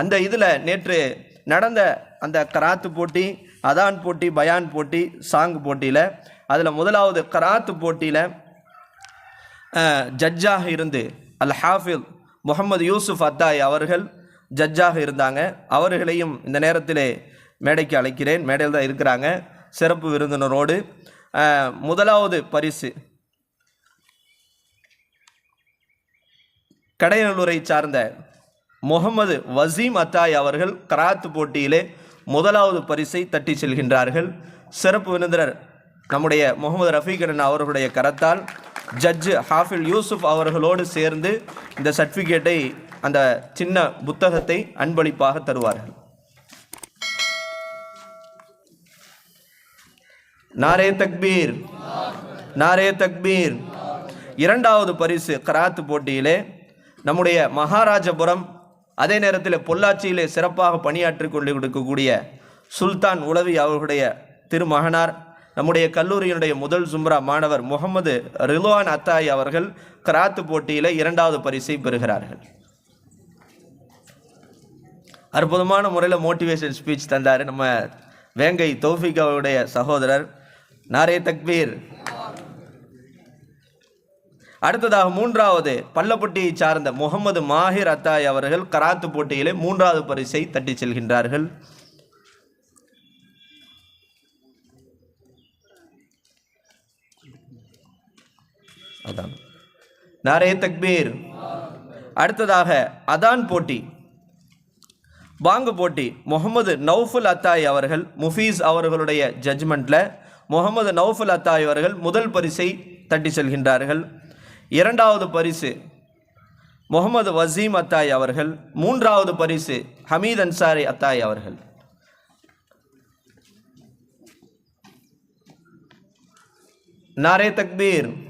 அந்த இதில் நேற்று நடந்த அந்த கராத்து போட்டி அதான் போட்டி பயான் போட்டி சாங் போட்டியில் அதில் முதலாவது கராத்து போட்டியில் ஜட்ஜாக இருந்து அல் ஹாஃபில் முகமது யூசுப் அத்தாய் அவர்கள் ஜட்ஜாக இருந்தாங்க. அவர்களையும் இந்த நேரத்திலே மேடைக்கு அழைக்கிறேன். மேடையில் தான் இருக்கிறாங்க. சிறப்பு விருந்தினரோடு. முதலாவது பரிசு கடையனூரை சார்ந்த முகமது வசீம் அத்தாய் அவர்கள் கராத்து போட்டியிலே முதலாவது பரிசை தட்டி செல்கின்றார்கள். சிறப்பு விருந்தினர் நம்முடைய முகமது ரஃபீகரன் அவர்களுடைய கரத்தால் ஜட்ஜு ஹாஃபில் யூசுப் அவர்களோடு சேர்ந்து இந்த சர்டிஃபிகேட்டை அந்த சின்ன புத்தகத்தை அன்பளிப்பாக தருவார்கள். நாரே தக்பீர் நாரே தக்பீர். இரண்டாவது பரிசு கராத்து போட்டியிலே நம்முடைய மகாராஜபுரம் அதே நேரத்தில் பொள்ளாச்சியிலே சிறப்பாக பணியாற்றி கொண்டு கொடுக்கக்கூடிய சுல்தான் உளவி அவர்களுடைய திருமகனார் நம்முடைய கல்லூரியினுடைய முதல் ஜும்ரா மாணவர் முகமது ரில்வான் அத்தாய் அவர்கள் கராத்து போட்டியில் இரண்டாவது பரிசை பெறுகிறார்கள். அற்புதமான முறையில் மோட்டிவேஷன் ஸ்பீச் தந்தார் நம்ம வேங்கை தோஃபிக் அவருடைய சகோதரர் நாரே தக்பீர். அடுத்ததாக மூன்றாவது பள்ளப்பட்டியை சார்ந்த முகமது மாஹிர் அத்தாய் அவர்கள் கராத்து போட்டியிலே மூன்றாவது பரிசை தட்டி செல்கின்றார்கள். அதான். நாரே தக்பீர். அடுத்ததாக அதான் போட்டி பாங்கு போட்டி முகமது நௌஃபுல் அத்தாய் அவர்கள் முஃபீஸ் அவர்களுடைய ஜட்ஜ்மெண்ட்டில் முகமது நௌஃபுல் அத்தாய் அவர்கள் முதல் பரிசை தட்டி செல்கின்றார்கள். இரண்டாவது பரிசு முகமது வசீம் அத்தாய் அவர்கள் மூன்றாவது பரிசு ஹமீத் அன்சாரி அத்தாய் அவர்கள். நாரே தக்பீர்.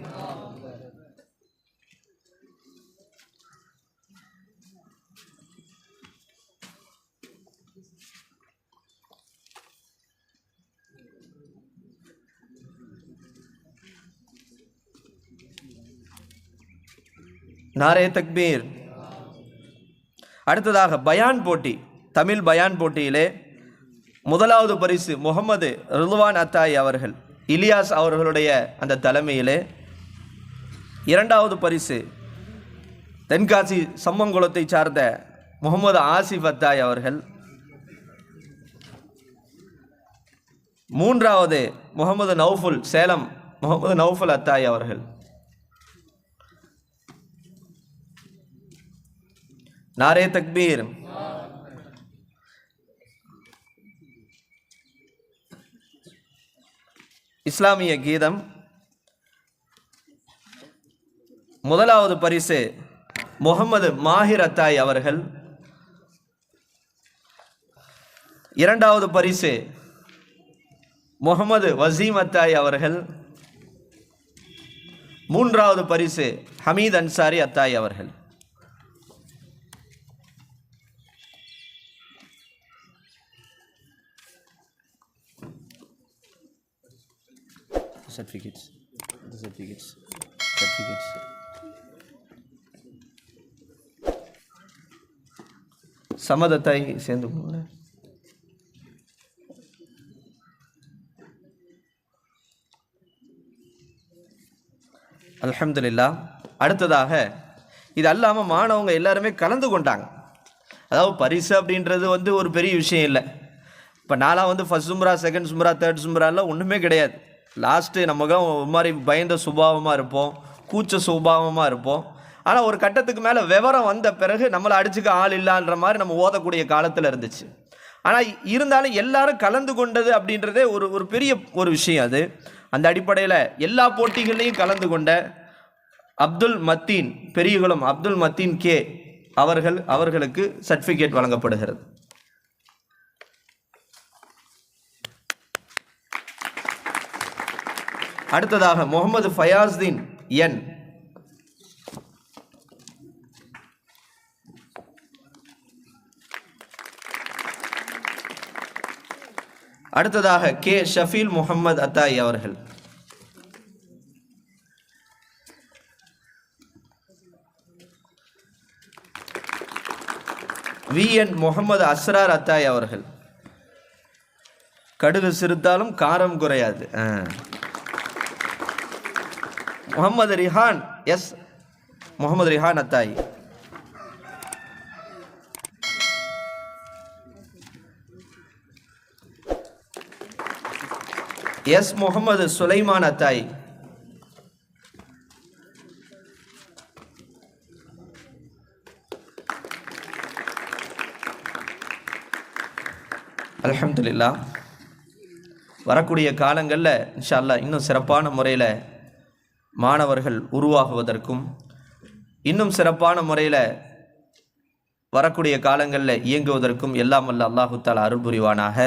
நாரே தக்பீர். அடுத்ததாக பயான் போட்டி தமிழ் பயான் போட்டியிலே முதலாவது பரிசு முகமது ரிதுவான் அத்தாய் அவர்கள் இலியாஸ் அவர்களுடைய அந்த தலைமையிலே. இரண்டாவது பரிசு தென்காசி சம்மங்குளத்தை சார்ந்த முகமது ஆசிஃப் அத்தாய் அவர்கள். மூன்றாவது முகமது நௌஃபுல் சேலம் முகமது நௌஃபுல் அத்தாய் அவர்கள். நாரே தக்பீர். இஸ்லாமிய கீதம். முதலாவது பரிசு முகமது மாஹிர் அத்தாய் அவர்கள். இரண்டாவது பரிசு முகமது வசீம் அத்தாய் அவர்கள். மூன்றாவது பரிசு ஹமீத் அன்சாரி அத்தாய் அவர்கள். சர்டிஃபிகேட்ஸ் இந்த சர்டிஃபிகேட்ஸ் சர்டிஃபிகேட்ஸ் சமதத்தாய் சேர்ந்து போங்க அலமதுல்லா அடுத்ததாக இது அல்லாமல் மாணவங்க எல்லாருமே கலந்து கொண்டாங்க. அதாவது பரிசு அப்படின்றது வந்து ஒரு பெரிய விஷயம் இல்லை. இப்போ நாலாம் வந்து ஃபஸ்ட் சும்ரா செகண்ட் சும்ரா தேர்ட் சும்ராலாம் ஒன்றுமே கிடையாது. லாஸ்ட்டு நமக்கு ஒரு மாதிரி பயந்த சுபாவமாக இருப்போம் கூச்ச சுபாவமாக இருப்போம். ஆனால் ஒரு கட்டத்துக்கு மேலே விவரம் வந்த பிறகு நம்மளை அடிச்சுக்க ஆள் இல்லான்ற மாதிரி நம்ம ஓதக்கூடிய காலத்தில் இருந்துச்சு. ஆனால் இருந்தாலும் எல்லாரும் கலந்து கொண்டது அப்படின்றதே ஒரு ஒரு பெரிய ஒரு விஷயம் அது. அந்த அடிப்படையில் எல்லா போட்டிகள்லையும் கலந்து கொண்ட அப்துல் மத்தீன் பெரியகுளம் அப்துல் மத்தீன் கே அவர்கள் அவர்களுக்கு சர்டிஃபிகேட் வழங்கப்படுகிறது. அடுத்ததாக முகமது ஃபயாஸ்தீன் என். அடுத்ததாக கே. ஷஃபீல் முகமது அத்தாய் அவர்கள். வி. என். முகமது அஸ்ரார் அத்தாய் அவர்கள். கடுகு சிறுத்தாலும் காரம் குறையாது. ஆ. முகமது ரிஹான் எஸ் முகமது ரிஹான் அத்தாய். எஸ் முகமது சுலைமான் அத்தாய். அலமதுல்லா வரக்கூடிய காலங்களில் இன்ஷா அல்லாஹ் இன்னும் சிறப்பான முறையில் மாணவர்கள் உருவாகுவதற்கும் இன்னும் சிறப்பான முறையில் வரக்கூடிய காலங்களில் இயங்குவதற்கும் எல்லாம் வல்ல அல்லாஹு தாலா அருள் புரிவானாக.